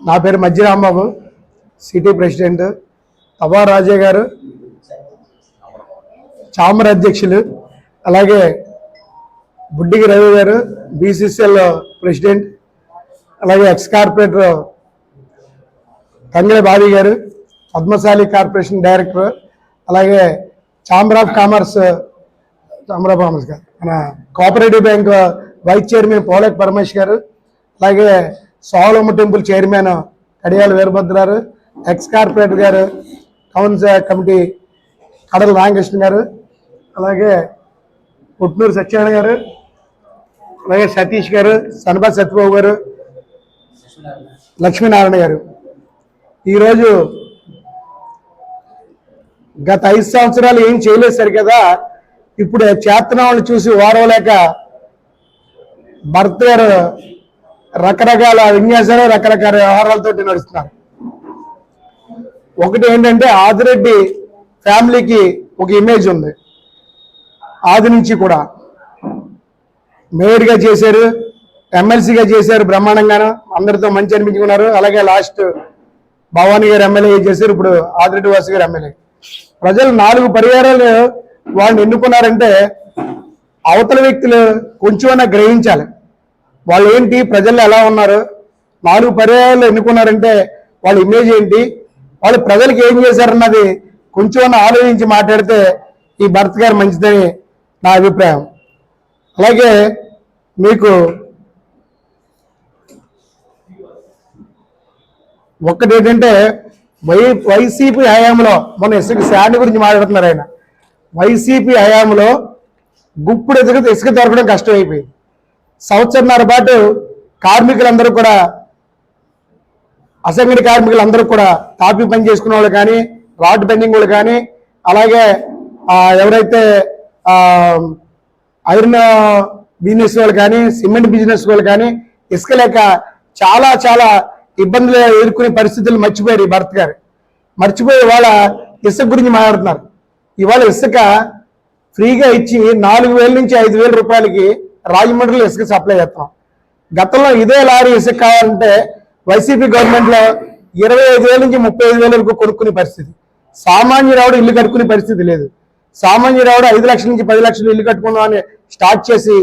నా పేరు Majji Rambabu city president. Tava Raje garu చామర అధ్యక్షులు. అలాగే బుడ్డికి రవి గారు బీసీసీఎల్ ప్రెసిడెంట్. అలాగే ex corporator Kangala Bobby garu Padmashali corporation director. అలాగే chamber of commerce chamber of commerce garu మన cooperative bank vice chairman Polak Paramesh garu. అలాగే Solamma temple chairman Kadiyala వీరభద్రారు ex corporator garu council committee Kadala Ramakrishna garu అలాగే పుట్నూరు సత్యనారాయణ గారు అలాగే సతీష్ గారు సనబా సత్యబాబు గారు లక్ష్మీనారాయణ గారు. ఈరోజు గత ఐదు సంవత్సరాలు ఏం చేయలేదు సరి కదా ఇప్పుడు చేతనాలను చూసి ఓరవలేక భర్త గారు రకరకాల విన్యాసాలు రకరకాల వ్యవహారాలతో నడుస్తున్నారు. ఒకటి ఏంటంటే ఆదిరెడ్డి ఫ్యామిలీకి ఒక ఇమేజ్ ఉంది. ఆది నుంచి కూడా. మేయర్గా చేశారు ఎమ్మెల్సీగా చేశారు బ్రహ్మాండంగాను. అందరితో మంచి అనిపించుకున్నారు. అలాగే లాస్ట్ భవానీ గారు ఎమ్మెల్యే చేశారు ఇప్పుడు ఆదిరెడ్డి వాసు గారు ఎమ్మెల్యే. ప్రజలు నాలుగు పరిహారాలు వాళ్ళని ఎన్నుకున్నారంటే అవతల వ్యక్తులు కొంచెమైనా గ్రహించాలి. వాళ్ళు ఏంటి? ప్రజలు ఎలా ఉన్నారు? నాలుగు పర్యాయాలు ఎన్నుకున్నారంటే వాళ్ళ ఇమేజ్ ఏంటి? వాళ్ళు ప్రజలకు ఏం చేశారన్నది కొంచెం ఆలోచించి మాట్లాడితే ఈ భర్త గారు మంచిదని నా అభిప్రాయం. అలాగే మీకు ఒక్కటి ఏంటంటే వై వైసీపీ హయాంలో మన ఇసుక శాండ్ గురించి మాట్లాడుతున్నారు ఆయన. వైసీపీ హయాంలో గుప్పుడు ఎదుగు ఇసుక దొరకడం కష్టమైపోయింది. సంవత్సరంన్నర పాటు కార్మికులందరూ కూడా అసంఘటిత కార్మికులందరూ కూడా తాపి పని చేసుకునే వాళ్ళు కానీ రాడ్ బెండింగ్ వాళ్ళు కానీ అలాగే ఎవరైతే ఐరన్ బిజినెస్ వాళ్ళు కానీ సిమెంట్ బిజినెస్ వాళ్ళు కానీ ఇసుక లేక చాలా చాలా ఇబ్బందులు ఎదుర్కొనే పరిస్థితులు మర్చిపోయారు ఈ భరత్ గారు. మర్చిపోయి ఇవాళ ఇసుక గురించి మాట్లాడుతున్నారు. ఇవాళ ఇసుక ఫ్రీగా ఇచ్చి నాలుగు వేల నుంచి ఐదు వేల రూపాయలకి రాజమండ్రిలో ఇసుక సప్లై చేస్తాం గతంలో ఇదే లారీ ఇసుక కావాలంటే వైసీపీ గవర్నమెంట్లో ఇరవై ఐదు వేల నుంచి ముప్పై ఐదు వేల వరకు కొనుక్కునే పరిస్థితి. సామాన్యురావుడు ఇల్లు కట్టుకునే పరిస్థితి లేదు. సామాన్యురావుడు ఐదు లక్షల నుంచి పది లక్షలు ఇల్లు కట్టుకుందాం అని స్టార్ట్ చేసి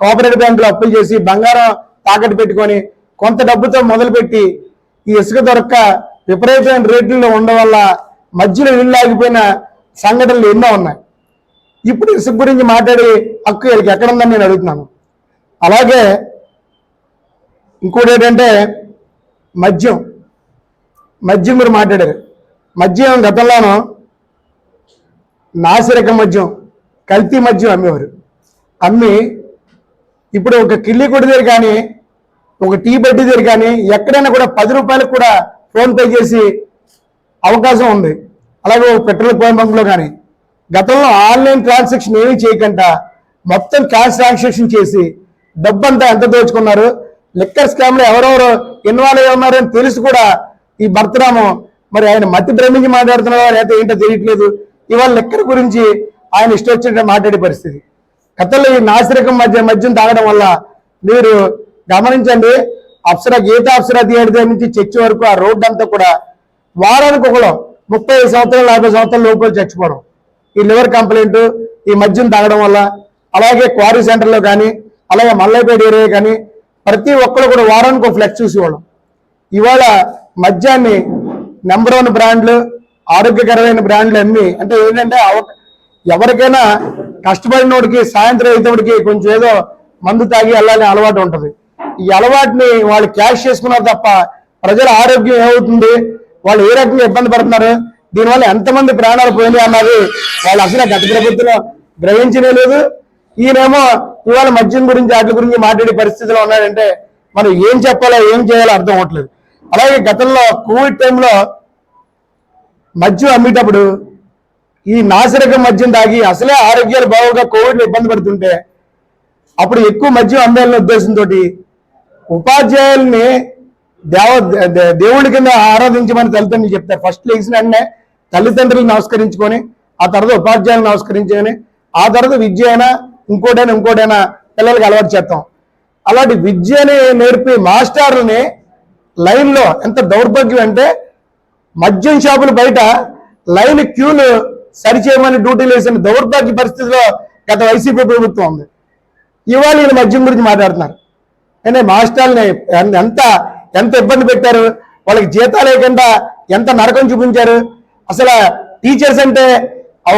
కోఆపరేటివ్ బ్యాంకులో అప్పులు చేసి బంగారం తాకట్టు పెట్టుకొని కొంత డబ్బుతో మొదలుపెట్టి ఈ ఇసుక దొరక్క విపరీతమైన రేట్లలో ఉండడం వల్ల మధ్యలో ఇల్లు ఆగిపోయిన సంఘటనలు ఎన్నో ఉన్నాయి. ఇప్పుడు ఇసుక గురించి మాట్లాడి హక్కు వీళ్ళకి ఎక్కడుందని నేను అడుగుతున్నాను. అలాగే ఇంకోటి ఏంటంటే మద్యం. మద్యం మీరు మాట్లాడారు. మద్యం గతంలోనూ నాసిరకం మద్యం కల్తీ మద్యం అమ్మేవారు. అమ్మి ఇప్పుడు ఒక కిల్లి కొట్టి దగ్గర కానీ ఒక టీ బడ్డీ దగ్గర కానీ ఎక్కడైనా కూడా పది రూపాయలకు కూడా ఫోన్ పే చేసి అవకాశం ఉంది. అలాగే ఒక పెట్రోల్ బంక్లో కానీ గతంలో ఆన్లైన్ ట్రాన్సాక్షన్ ఏమీ చేయకుండా మొత్తం క్యాష్ ట్రాన్సాక్షన్ చేసి డబ్బంతా ఎంత దోచుకున్నారు? లిక్కర్ స్కామ్లో ఎవరెవరు ఇన్వాల్వ్ అయి ఉన్నారని తెలిసి కూడా ఈ భర్తరాము మరి ఆయన మతి భ్రమించి మాట్లాడుతున్నారో లేకపోతే ఏంటో తెలియట్లేదు. ఇవాళ లిక్కర్ గురించి ఆయన ఇష్టం వచ్చినట్టు మాట్లాడే పరిస్థితి. గతంలో ఈ నాసిరకం మధ్య మద్యం తాగడం వల్ల మీరు గమనించండి. అప్సరా గీత అప్సరా థియేటర్ దగ్గర నుంచి చర్చి వరకు ఆ రోడ్డు అంతా కూడా వారానికి ఒకలో ముప్పై ఐదు సంవత్సరాలు నలభై సంవత్సరాల లోపల చచ్చిపోవడం. ఈ లివర్ కంప్లైంట్ ఈ మద్యం తాగడం వల్ల అలాగే క్వారీ సెంటర్లో కానీ అలాగే మల్లైపేట ఏరియా కానీ ప్రతి ఒక్కరు కూడా వారానికి ఒక ఫ్లెక్స్ చూసి ఇవ్వడం ఇవాళ మద్యాన్ని నెంబర్ వన్ బ్రాండ్లు ఆరోగ్యకరమైన బ్రాండ్లు అమ్మి అంటే ఏంటంటే ఎవరికైనా కష్టపడినోడికి సాయంత్రం అయితేడికి కొంచెం ఏదో మందు తాగి వెళ్ళాలని అలవాటు ఉంటుంది. ఈ అలవాటుని వాళ్ళు క్యాష్ చేసుకున్నారు తప్ప ప్రజల ఆరోగ్యం ఏమవుతుంది? వాళ్ళు ఏ రకంగా ఇబ్బంది పడుతున్నారు? దీనివల్ల ఎంతమంది ప్రాణాలు పోయినాయి అన్నది వాళ్ళు అసలు గత ప్రభుత్వంలో గ్రహించనే లేదు. ఈయనేమో ఇవాళ మద్యం గురించి వాటి గురించి మాట్లాడే పరిస్థితిలో ఉన్నాడంటే మనం ఏం చెప్పాలో ఏం చేయాలో అర్థం అవ్వట్లేదు. అలాగే గతంలో కోవిడ్ టైంలో మద్యం అమ్మేటప్పుడు ఈ నాసిరక మద్యం తాగి అసలే ఆరోగ్యాలు బాగుగా కోవిడ్ ఇబ్బంది పడుతుంటే అప్పుడు ఎక్కువ మద్యం అమ్మేయాలనే ఉద్దేశంతో ఉపాధ్యాయుల్ని దేవ దే- దేవుడి కింద ఆరాధించమని తల్లిదండ్రులు చెప్తారు. ఫస్ట్ లెగ్స్ వెంటనే తల్లిదండ్రులు నమస్కరించుకొని ఆ తర్వాత ఉపాధ్యాయులు నమస్కరించుకొని ఆ తర్వాత విద్య అయినా ఇంకోటైనా ఇంకోటైనా పిల్లలకి అలవాటు చేస్తాం. అలాంటి విద్యని నేర్పి మాస్టర్లని లైన్లో ఎంత దౌర్భాగ్యం అంటే మద్యం షాపులు బయట లైన్ క్యూలు సరిచేయమని డ్యూటీలు వేసిన దౌర్భాగ్య పరిస్థితిలో గత వైసీపీ ప్రభుత్వం ఉంది. ఇవాళ ఈయన మద్యం గురించి మాట్లాడుతున్నారు. అంటే మాస్టర్ని ఎంత ఎంత ఇబ్బంది పెట్టారు? వాళ్ళకి జీతాలు లేకుండా ఎంత నరకం చూపించారు? అసలు టీచర్స్ అంటే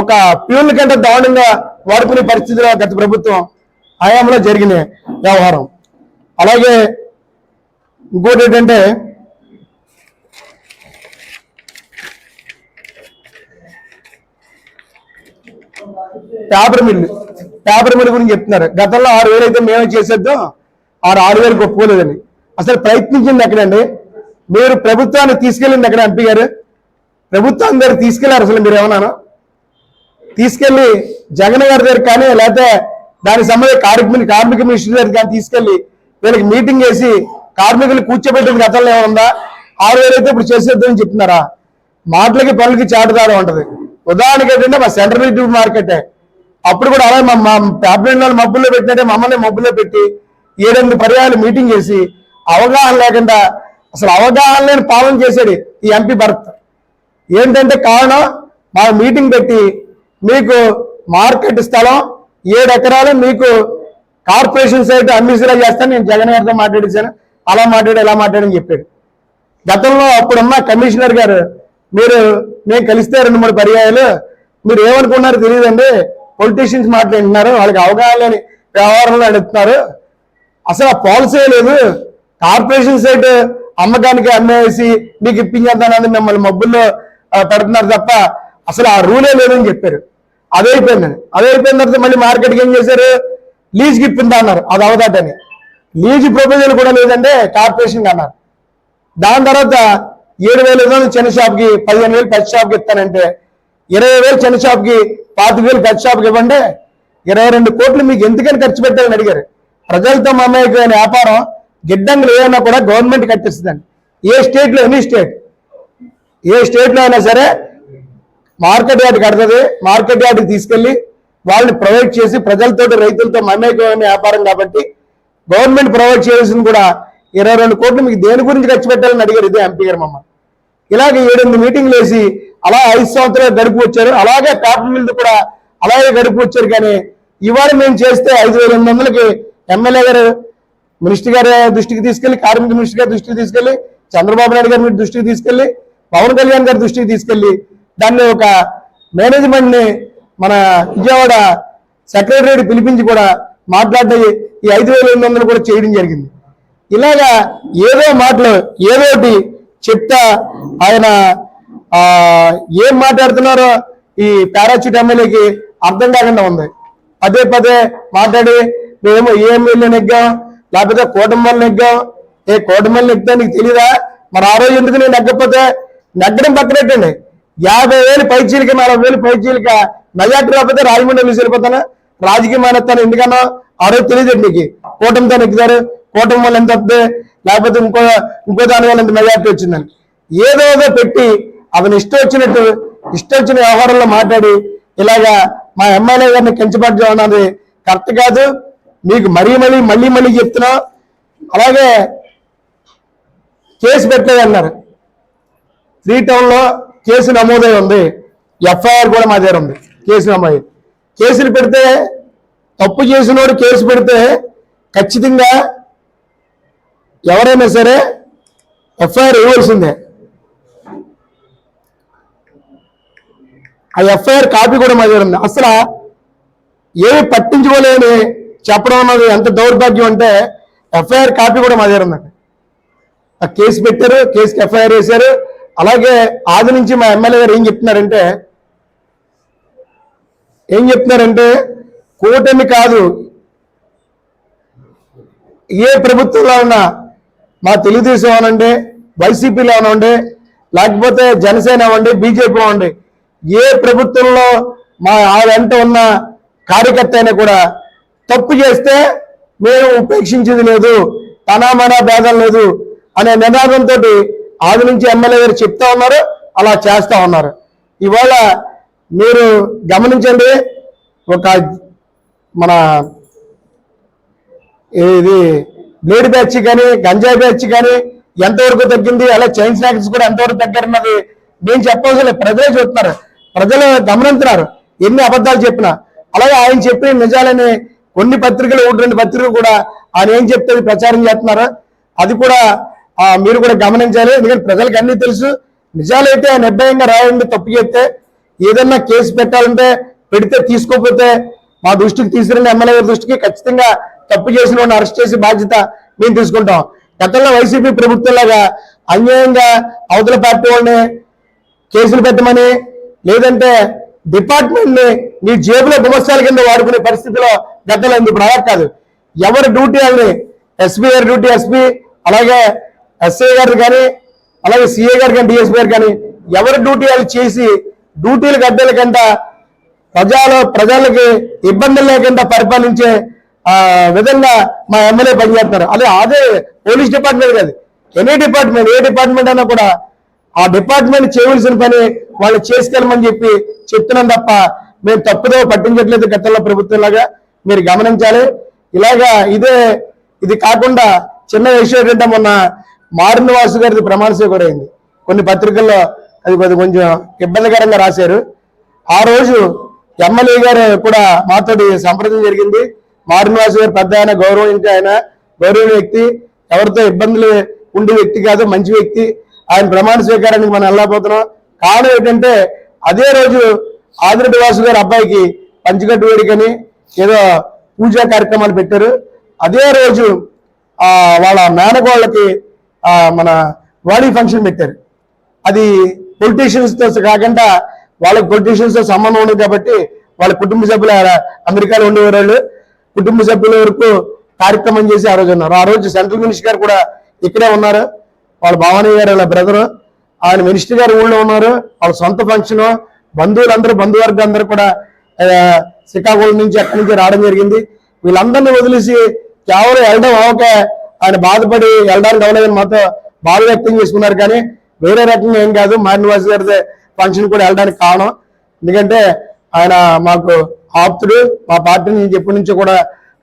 ఒక ప్యూన్ల కంటే దారుణంగా వాడుకునే పరిస్థితిలో గత ప్రభుత్వం హయాంలో జరిగిన వ్యవహారం. అలాగే ఇంకోటి ఏంటంటే పేపర్ మిల్లు పేపర్ మిల్లు గురించి చెప్తున్నారు. గతంలో ఆరు వేలు అయితే మేమే చేసేద్దాం ఆరు ఆరు వేలకు ఒప్పుకోలేదని. అసలు ప్రయత్నించింది ఎక్కడండి? మీరు ప్రభుత్వాన్ని తీసుకెళ్ళింది ఎక్కడ ఎంపీ గారు? ప్రభుత్వం దగ్గర తీసుకెళ్ళారు అసలు మీరు ఏమన్నాను? తీసుకెళ్ళి జగన్ గారి దగ్గర కానీ లేకపోతే దానికి సంబంధించి కార్మిక కార్మిక మినిస్టర్ దగ్గర కానీ తీసుకెళ్ళి వీళ్ళకి మీటింగ్ చేసి కార్మికులు కూర్చోబెట్టిన గతంలో ఏమన్నా ఆరు వేలు అయితే ఇప్పుడు చేసేద్దని చెప్తున్నారా? మాటలకి పనులకి చాటుదారం ఉంటది. ఉదాహరణకి ఏంటంటే మా సెంట్రల్ యూట్యూబ్ మార్కెటే. అప్పుడు కూడా అలాగే మా మా ప్యాబ్లెట్ వాళ్ళు మబ్బుల్లో పెట్టినట్టే మమ్మల్ని మబ్బుల్లో పెట్టి ఏడెనిమిది పర్యాలు మీటింగ్ చేసి అవగాహన లేకుండా అసలు అవగాహన లేని పాలన చేశాడు ఈ ఎంపీ భరత్. ఏంటంటే కారణం మా మీటింగ్ పెట్టి మీకు మార్కెట్ స్థలం ఏడు ఎకరాలు మీకు కార్పొరేషన్ సైట్ అమ్మిసిలా చేస్తాను. నేను జగన్ గారితో మాట్లాడించాను అలా మాట్లాడి ఎలా మాట్లాడని చెప్పాడు. గతంలో అప్పుడున్న కమిషనర్ గారు మీరు మేము కలిస్తే రెండు మూడు పర్యాయాలు. మీరు ఏమనుకున్నారు తెలియదండి. పొలిటీషియన్స్ మాట్లాడుతున్నారు వాళ్ళకి అవగాహన లేని వ్యవహారంలో నడుపుతున్నారు. అసలు ఆ పాలసీ లేదు. కార్పొరేషన్ సైట్ అమ్మకానికి అమ్మేసి మీకు ఇప్పించేద్దానని మిమ్మల్ని మబ్బుల్లో పెడుతున్నారు తప్ప అసలు ఆ రూలే లేదని చెప్పారు. అదే అయిపోయిందండి అదే అయిపోయిన తర్వాత మళ్ళీ మార్కెట్కి ఏం చేశారు? లీజ్కి ఇప్పిందా అన్నారు. అది అవదాటని. లీజ్ ప్రపోజల్ కూడా లేదంటే కార్పొరేషన్కి అన్నారు. దాని తర్వాత ఏడు వేలు ఇవ్వను చిన్న షాప్కి పదిహేను వేలు పెద్ద షాప్కి ఇస్తానంటే ఇరవై వేలు చిన్న షాప్కి పాతిక వేలు పెద్ద షాప్కి ఇవ్వండి ఇరవై రెండు కోట్లు మీకు ఎందుకని ఖర్చు పెట్టాలని అడిగారు. ప్రజలతో మమేకమైన వ్యాపారం గిడ్డంగులు ఏమైనా కూడా గవర్నమెంట్ కట్టిస్తుందండి. ఏ స్టేట్లో ఎనీ స్టేట్ ఏ స్టేట్లో అయినా సరే మార్కెట్ యార్డ్ కడుతుంది మార్కెట్ యార్డ్కి తీసుకెళ్ళి వాళ్ళని ప్రొవైడ్ చేసి ప్రజలతో రైతులతో మమేకమైన వ్యాపారం కాబట్టి గవర్నమెంట్ ప్రొవైడ్ చేయాల్సింది కూడా ఇరవై రెండు కోట్లు మీకు దేని గురించి ఖర్చు పెట్టాలని అడిగారు ఇదే ఎంపీ గారు మమ్మల్ని. ఇలాగే ఏడెనిమిది మీటింగ్లు వేసి అలా ఐదు సంవత్సరాలు గడుపు వచ్చారు అలాగే పేపర్ మిల్లు కూడా అలాగే గడుపు వచ్చారు కానీ ఇవాళ మేము చేస్తే ఐదు వేల ఎనిమిది వందలకి ఎమ్మెల్యే గారు మినిస్టర్ గారి దృష్టికి తీసుకెళ్ళి కార్మిక మినిస్టర్ గారి దృష్టికి తీసుకెళ్ళి చంద్రబాబు నాయుడు గారి దృష్టికి తీసుకెళ్ళి పవన్ కళ్యాణ్ గారి దృష్టికి తీసుకెళ్ళి దాన్ని ఒక మేనేజ్మెంట్ని మన విజయవాడ సెక్రటరీ పిలిపించి కూడా మాట్లాడి ఈ ఐదు వేల ఎనిమిది వందలు కూడా చేయడం జరిగింది. ఇలాగా ఏదో మాటలు ఏదోటి చెప్తా ఆయన ఏం మాట్లాడుతున్నారో ఈ పారాచూట్ ఎమ్మెల్యేకి అర్థం కాకుండా ఉంది. పదే పదే మాట్లాడి మేము ఏ ఎమ్మెల్యే నెగ్గాం లేకపోతే కూటమిని నెగ్గాం ఏ కూటమిని నెగ్గితే నీకు తెలీదా? మరి ఆ రోజు ఎందుకు నేను నెగ్గపోతే నగ్గడం పక్కనట్టండి యాభై వేలు పైచీలకి నలభై వేలు పైచీలక మెజార్టీ రాకపోతే రాజమండ్రి వెళ్ళి వెళ్ళిపోతాను? రాజకీయం మానేస్తాను ఎందుకన్నా? ఆ రోజు తెలియదు మీకు. కూటమితో ఎక్కుతారు. కూటమి వల్ల ఎంత వస్తుంది లేకపోతే ఇంకో ఇంకో దాని వల్ల ఎంత మెజార్టీ వచ్చిందని. ఏదో ఏదో పెట్టి అతను ఇష్టం వచ్చినట్టు ఇష్టం వచ్చిన వ్యవహారంలో మాట్లాడి ఇలాగా మా ఎమ్మెల్యే గారిని కించపరచడం అన్నది కరెక్ట్ కాదు. మీకు మరీ మళ్ళీ మళ్ళీ మళ్ళీ చెప్తున్నా. అలాగే కేసు పెట్టలేదు అన్నారు. త్రీ టౌన్లో కేసు నమోదై ఉంది. ఎఫ్ఐఆర్ కూడా మా దగ్గర ఉంది. కేసు నమోదు. కేసులు పెడితే తప్పు చేసినోడు కేసు పెడితే ఖచ్చితంగా ఎవరైనా సరే ఎఫ్ఐఆర్ ఇవ్వాల్సిందే. ఆ ఎఫ్ఐఆర్ కాపీ కూడా మా దగ్గర ఉంది. అసలు ఏమి పట్టించుకోలేని చెప్పడం అన్నది ఎంత దౌర్భాగ్యం అంటే ఎఫ్ఐఆర్ కాపీ కూడా మా దగ్గర ఉందండి. ఆ కేసు పెట్టారు కేసుకి ఎఫ్ఐఆర్ వేశారు అలాగే ఆది నుంచి మా ఎమ్మెల్యే గారు ఏం చెప్తున్నారంటే ఏం చెప్తున్నారంటే కూటమి కాదు ఏ ప్రభుత్వంలో ఉన్నా మా తెలుగుదేశం అనండి వైసీపీలో అనండి లేకపోతే జనసేన అవ్వండి బీజేపీ అవ్వండి ఏ ప్రభుత్వంలో మా ఆ వెంట ఉన్న కార్యకర్త అయినా కూడా తప్పు చేస్తే మేము ఉపేక్షించేది లేదు తనామనా భేదం లేదు అనే నినాదంతో ఆది నుంచి ఎమ్మెల్యే గారు చెప్తా ఉన్నారు అలా చేస్తా ఉన్నారు. ఇవాళ మీరు గమనించండి ఒక మన ఇది బ్లేడ్ బ్యాచ్ కానీ గంజాయి బ్యాచ్ కానీ ఎంతవరకు తగ్గింది అలా చైన్ స్నాక్స్ కూడా ఎంతవరకు తగ్గారన్నది నేను చెప్పవలసిన ప్రజలే చూస్తున్నారు. ప్రజలు గమనిస్తున్నారు ఎన్ని అబద్ధాలు చెప్పినా. అలాగే ఆయన చెప్పిన నిజాలని కొన్ని పత్రికలు ఒకటి రెండు పత్రికలు కూడా ఆయన ఏం చెప్తే ప్రచారం చేస్తున్నారు. అది కూడా మీరు కూడా గమనించాలి. ఎందుకంటే ప్రజలకు అన్ని తెలుసు. నిజాలైతే నిర్భయంగా రాయండి తప్పు చెప్తే ఏదన్నా కేసు పెట్టాలంటే పెడితే తీసుకోకపోతే మా దృష్టికి తీసుకురండి. ఎమ్మెల్యే దృష్టికి ఖచ్చితంగా తప్పు చేసిన వాడిని అరెస్ట్ చేసే బాధ్యత మేము తీసుకుంటాం. గతంలో వైసీపీ ప్రభుత్వంలాగా అన్యాయంగా అవతల పార్టీ వాళ్ళని కేసులు పెట్టమని లేదంటే డిపార్ట్మెంట్ని మీ జేబులో గుమస్తాల కింద వాడుకునే పరిస్థితిలో గతంలో ఉంది ఇప్పుడు అలా కాదు. ఎవరి డ్యూటీ వాళ్ళని ఎస్పీ గారి డ్యూటీ ఎస్పీ అలాగే ఎస్ఐ గారు కానీ అలాగే సిఏ గారు కానీ డిఎస్పీ గారు కానీ ఎవరి డ్యూటీ వాళ్ళు చేసి డ్యూటీలు గడ్డల కంట ప్రజలు ప్రజలకి ఇబ్బందులు లేకుండా పరిపాలించే విధంగా మా ఎమ్మెల్యే పనిచేస్తున్నారు. అదే అదే పోలీస్ డిపార్ట్మెంట్ కాదు. ఎనీ డిపార్ట్మెంట్ ఏ డిపార్ట్మెంట్ అయినా కూడా ఆ డిపార్ట్మెంట్ చేయవలసిన పని వాళ్ళు చేసుకెళ్ళమని చెప్పి చెప్తున్నాం తప్ప మేము తప్పుదో పట్టించట్లేదు గతంలో ప్రభుత్వంలాగా. మీరు గమనించాలి. ఇలాగా ఇదే ఇది కాకుండా చిన్న విషయం ఏంటంటే మొన్న మారున వాసు గారిది ప్రమాణ స్వీకారం అయింది. కొన్ని పత్రికల్లో అది కొద్ది కొంచెం ఇబ్బందికరంగా రాశారు. ఆ రోజు ఎమ్మెల్యే గారు కూడా మాతోటి సంప్రదించడం జరిగింది. మారునివాసు గారు పెద్ద ఆయన గౌరవించే ఆయన గౌరవ వ్యక్తి ఎవరితో ఇబ్బందులు ఉండే వ్యక్తి కాదు మంచి వ్యక్తి. ఆయన ప్రమాణ స్వీకారానికి మనం వెళ్ళకపోతున్నాం కారణం ఏంటంటే అదే రోజు ఆదిరెడ్డి వాసు గారి అబ్బాయికి పంచగట్టు వేడుకని ఏదో పూజా కార్యక్రమాలు పెట్టారు. అదే రోజు వాళ్ళ మేనగోళ్ళకి మన వాడీ ఫంక్షన్ పెట్టారు. అది పొలిటీషియన్స్తో కాకుండా వాళ్ళకి పొలిటీషియన్స్తో సంబంధం ఉండదు కాబట్టి వాళ్ళ కుటుంబ సభ్యులు అమెరికాలో ఉండేవారు. వాళ్ళు కుటుంబ సభ్యుల వరకు కార్యక్రమం చేసి ఆ రోజు ఉన్నారు. ఆ రోజు సెంట్రల్ మినిస్టర్ గారు కూడా ఇక్కడే ఉన్నారు. వాళ్ళ భవానీ గారు వాళ్ళ బ్రదరు ఆయన మినిస్టర్ గారు ఊళ్ళో ఉన్నారు. వాళ్ళ సొంత ఫంక్షన్ బంధువులందరూ బంధువర్గం అందరూ కూడా శ్రీకాకుళం నుంచి అక్కడి నుంచి రావడం జరిగింది. వీళ్ళందరినీ వదిలేసి కేవలం వెళ్ళడం అవకే ఆయన బాధపడి వెళ్ళడానికి అవ్వలేదని మాతో బాధ వ్యక్తం చేసుకున్నారు. కానీ వేరే రకంగా ఏం కాదు. మారినివాస్ గారి ఫంక్షన్ కూడా వెళ్ళడానికి కారణం. ఎందుకంటే ఆయన మాకు ఆప్తుడు మా పార్టీ నుంచి ఎప్పటి నుంచో కూడా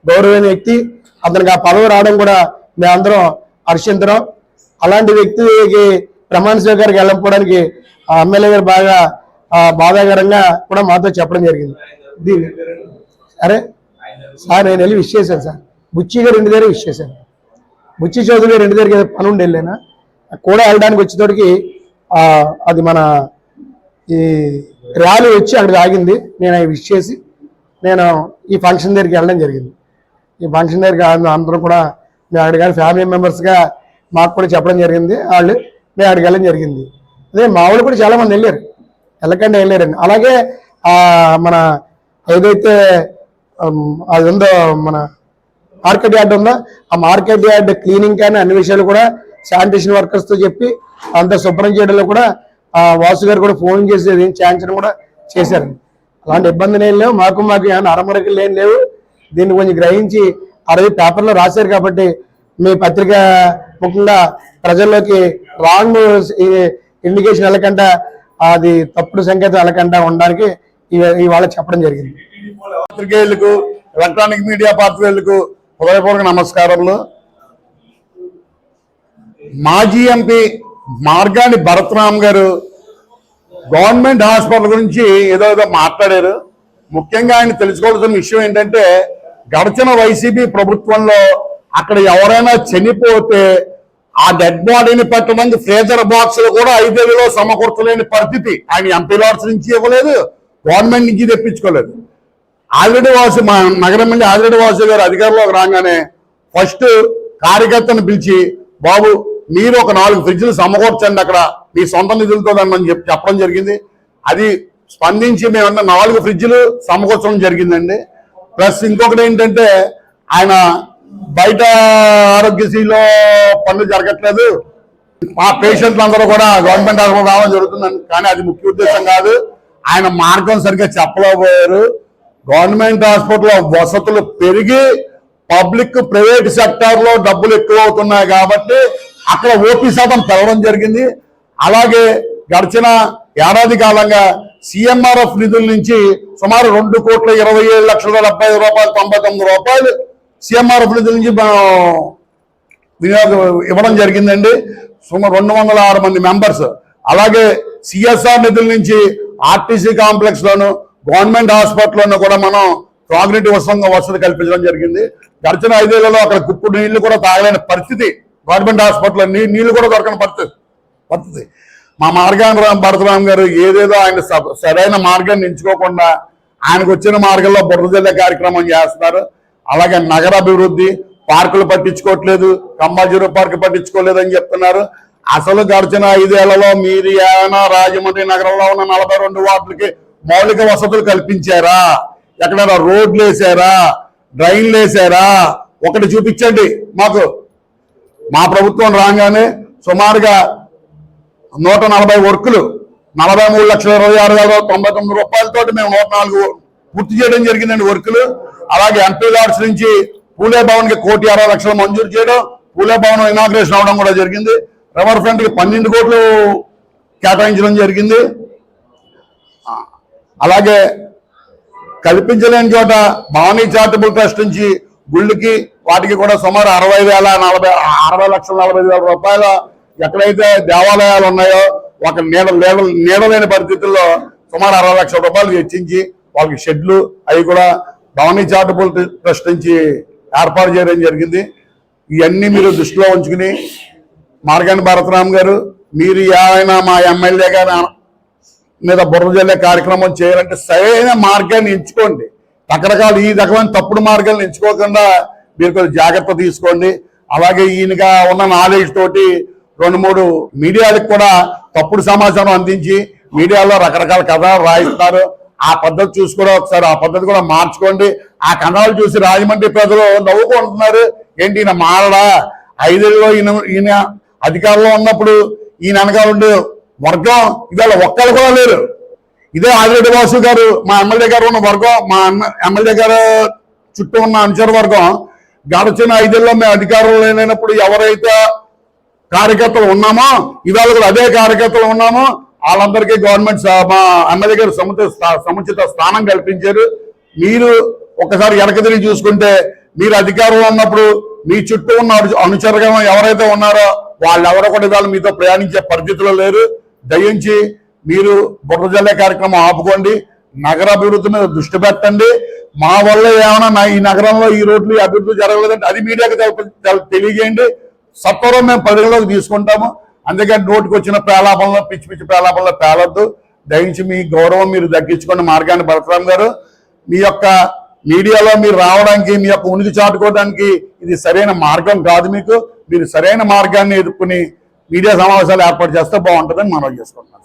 గౌరవమైన వ్యక్తి. అతనికి ఆ పదవి రావడం కూడా మేమందరం హర్షించడం. అలాంటి వ్యక్తికి ప్రమాణ స్వీకారికి వెళ్ళకపోవడానికి ఆ ఎమ్మెల్యే గారు బాగా బాధాకరంగా కూడా మాతో చెప్పడం జరిగింది. దీని అరే సార్ నేను వెళ్ళి విష్ చేశాను సార్. బుచ్చి గారు ఇంటి దగ్గర విష్ చేశాను బుచ్చి చౌదరి గారు ఇంటి దగ్గర పని ఉండి వెళ్ళాను? కూడా వెళ్ళడానికి వచ్చేటోడికి అది మన ఈ ర్యాలీ వచ్చి అక్కడ ఆగింది నేను అవి విష్ చేసి నేను ఈ ఫంక్షన్ దగ్గరికి వెళ్ళడం జరిగింది. ఈ ఫంక్షన్ దగ్గరికి అందరం కూడా మేము అక్కడికి వెళ్ళి ఫ్యామిలీ మెంబర్స్గా మాకు కూడా చెప్పడం జరిగింది. వాళ్ళు మేము అక్కడికి వెళ్ళడం జరిగింది. అదే మా వాళ్ళు కూడా చాలా మంది వెళ్ళారు. వెళ్ళకండి వెళ్ళారండి అలాగే మన ఏదైతే అది ఉందో మన మార్కెట్ యార్డ్ ఉందా? ఆ మార్కెట్ యార్డ్ క్లీనింగ్ కానీ అన్ని విషయాలు కూడా శానిటేషన్ వర్కర్స్తో చెప్పి అంతా శుభ్రం చేయడంలో కూడా ఆ వాసు గారు కూడా ఫోన్ చేసి అది చేయించడం కూడా చేశారు. అలాంటి ఇబ్బందులు ఏం లేవు. మాకు మాకు ఏమైనా అరమరకలు ఏం లేవు. దీన్ని కొంచెం గ్రహించి అరవై పేపర్లో రాశారు కాబట్టి మీ పత్రిక ముఖ్యంగా ప్రజల్లోకి రాంగ్ ఇండికేషన్ వెళ్ళకుండా అది తప్పుడు సంకేతం వెళ్ళకుండా ఉండడానికి ఇవాళ చెప్పడం జరిగింది. పత్రికేయులకు ఎలక్ట్రానిక్ మీడియా పాత్రికేయులకు హృదయపూర్వక నమస్కారములు. మాజీ ఎంపీ మార్గాని భరతరామ్ గారు గవర్నమెంట్ హాస్పిటల్ గురించి ఏదో ఏదో మాట్లాడారు. ముఖ్యంగా ఆయన తెలుసుకోవాల్సిన విషయం ఏంటంటే గడిచిన వైసీపీ ప్రభుత్వంలో అక్కడ ఎవరైనా చనిపోతే ఆ డెడ్ బాడీని పెట్టడానికి ఫ్రేజర్ బాక్సులు కూడా ఐదేళ్ళలో సమకూర్చలేని పరిస్థితి. ఆయన ఎంపీ లాడ్స్ నుంచి ఇవ్వలేదు గవర్నమెంట్ నుంచి తెప్పించుకోలేదు. ఆల్రెడీ వాసు మా నగరం నుండి ఆల్రెడీ వాసు గారు అధికారంలోకి రాగానే ఫస్ట్ కార్యకర్తను పిలిచి బాబు మీరు ఒక నాలుగు ఫ్రిడ్జ్లు సమకూర్చండి అక్కడ మీ సొంత నిధులతో అని చెప్పి చెప్పడం జరిగింది. అది స్పందించి మేమన్నా నాలుగు ఫ్రిడ్జ్లు సమకూర్చడం జరిగిందండి. ప్లస్ ఇంకొకటి ఏంటంటే ఆయన బయట ఆరోగ్యశ్రీలో పనులు జరగట్లేదు. మా పేషెంట్లు అందరూ కూడా గవర్నమెంట్ హాస్పిటల్ రావడం జరుగుతుందని కానీ అది ముఖ్య ఉద్దేశం కాదు. ఆయన మార్గం సరిగ్గా చెప్పలేకపోయారు. గవర్నమెంట్ హాస్పిటల్ వసతులు పెరిగి పబ్లిక్ ప్రైవేట్ సెక్టార్లో డబ్బులు ఎక్కువ అవుతున్నాయి కాబట్టి అక్కడ ఓపీ శాతం పెరగడం జరిగింది. అలాగే గడిచిన ఏడాది కాలంగా సిఎంఆర్ఎఫ్ నిధుల నుంచి సుమారు రెండు కోట్ల ఇరవై ఏడు లక్షల డెబ్బై ఐదు రూపాయలు తొంభై తొమ్మిది రూపాయలు సిఎంఆర్ఎఫ్ నిధుల నుంచి మనం ఇవ్వడం జరిగిందండి. సుమారు రెండు వందల ఆరు మంది మెంబర్స్. అలాగే సిఎస్ఆర్ నిధుల నుంచి ఆర్టీసీ కాంప్లెక్స్లోను గవర్నమెంట్ హాస్పిటల్లో కూడా మనం త్రాగునీటి వసంగా వసతి కల్పించడం జరిగింది. గడిచిన ఐదేళ్ళలో అక్కడ గుప్పుడు నీళ్ళు కూడా తాగలేని పరిస్థితి. గవర్నమెంట్ హాస్పిటల్లో నీ నీళ్ళు కూడా దొరకని పరిస్థితి పరిస్థితి. మా మార్గాన్ని రామ్ భరతరామ్ గారు ఏదేదో ఆయన సరైన మార్గాన్ని ఎంచుకోకుండా ఆయనకు వచ్చిన మార్గంలో బురద కార్యక్రమం చేస్తున్నారు. అలాగే నగర అభివృద్ధి పార్కులు పట్టించుకోవట్లేదు కంబాజీరు పార్క్ పట్టించుకోలేదు అని చెప్తున్నారు. అసలు గడిచిన ఐదేళ్ళలో మీరు ఏమైనా రాజమండ్రి నగరంలో ఉన్న నలభై రెండు వార్డులకి మౌలిక వసతులు కల్పించారా? ఎక్కడైనా రోడ్లు వేసారా? డ్రైన్లు వేసారా? ఒకటి చూపించండి మాకు. మా ప్రభుత్వం రాగానే సుమారుగా నూట నలభై వర్కులు నలభై మూడు లక్షల ఇరవై ఆరు వేల తొంభై తొమ్మిది రూపాయలతో మేము నూట నాలుగు పూర్తి చేయడం జరిగిందండి వర్కులు. అలాగే ఎంపీ లాడ్స్ నుంచి పూలే భవన్కి కోటి అరవై లక్షలు మంజూరు చేయడం పూలే భవన్ ఇనాగ్రేషన్ అవడం కూడా జరిగింది. రివర్ ఫ్రంట్కి పన్నెండు కోట్లు కేటాయించడం జరిగింది. అలాగే కల్పించలేని చోట భవానీ చారిటబుల్ ట్రస్ట్ నుంచి గుళ్ళకి వాటికి కూడా సుమారు అరవై వేల నలభై అరవై లక్షల నలభై వేల రూపాయల ఎక్కడైతే దేవాలయాలు ఉన్నాయో ఒక నీడ నీడ నీడలేని పరిస్థితుల్లో సుమారు అరవై లక్షల రూపాయలు వెచ్చించి వాళ్ళకి షెడ్లు అవి కూడా భవానీ చారిటబుల్ ట్రస్ట్ నుంచి ఏర్పాటు చేయడం జరిగింది. ఇవన్నీ మీరు దృష్టిలో ఉంచుకుని మార్గాని భరతరామ్ గారు మీరు ఏమైనా మా ఎమ్మెల్యే గారు మీద బుర్ర జల్లే కార్యక్రమం చేయాలంటే సరైన మార్గాన్ని ఎంచుకోండి. రకరకాల ఈ రకమైన తప్పుడు మార్గాలను ఎంచుకోకుండా మీరు కొంచెం జాగ్రత్త తీసుకోండి. అలాగే ఈయనగా ఉన్న నాలెడ్జ్ తోటి రెండు మూడు మీడియాలకు కూడా తప్పుడు సమాచారం అందించి మీడియాలో రకరకాల కథలు రాయిస్తారు. ఆ పద్ధతి చూసి కూడా ఒకసారి ఆ పద్ధతి కూడా మార్చుకోండి. ఆ కథలు చూసి రాజమండ్రి ప్రజలు నవ్వుకుంటున్నారు. ఏంటి ఈయన మారడా? ఐదేళ్ళలో ఈయన ఈయన అధికారంలో ఉన్నప్పుడు ఈయన అనగా ఉండే వర్గం ఇవాళ ఒక్కరు కూడా లేరు. ఇదే ఆదిరెడ్డి వాసు గారు మా ఎమ్మెల్యే గారు ఉన్న వర్గం మా ఎమ్మెల్యే గారు చుట్టూ ఉన్న అనుచర వర్గం. గడిచిన ఐదేళ్ళలో మేము అధికారంలో లేనప్పుడు ఎవరైతే కార్యకర్తలు ఉన్నామో ఇవాళ కూడా అదే కార్యకర్తలు ఉన్నామో వాళ్ళందరికీ గవర్నమెంట్ మా ఎమ్మెల్యే గారు సముచిత సముచిత స్థానం కల్పించారు. మీరు ఒకసారి ఎడకదిరి చూసుకుంటే మీరు అధికారంలో ఉన్నప్పుడు మీ చుట్టూ ఉన్న అను- ఎవరైతే ఉన్నారో వాళ్ళెవరో కూడా ఇవాళ మీతో ప్రయాణించే పరిస్థితిలో లేరు. దయించి మీరు బుర్రజల్లే కార్యక్రమం ఆపుకోండి. నగరాభివృద్ధి మీద దృష్టి పెట్టండి. మా వల్ల ఏమైనా నా- ఈ నగరంలో ఈ రోడ్లు అభివృద్ధి జరగలేదంటే అది మీడియాకి తెలియజేయండి. సత్వరం మేము పరిగణలోకి తీసుకుంటాము. అందుకని నోటికి వచ్చిన ప్రాలాపంలో పిచ్చి పిచ్చి ప్రాలాపంలో పేలొద్దు. దయించి మీ గౌరవం మీరు తగ్గించుకున్న మార్గాన్ని బలరాం గారు. మీ యొక్క మీడియాలో మీరు రావడానికి మీ యొక్క ఉనికి చాటుకోవడానికి ఇది సరైన మార్గం కాదు మీకు. మీరు సరైన మార్గాన్ని ఎదుర్కొని మీడియా సమావేశాలు ఏర్పాటు చేస్తే బాగుంటుందని మనం చేసుకుంటున్నాం.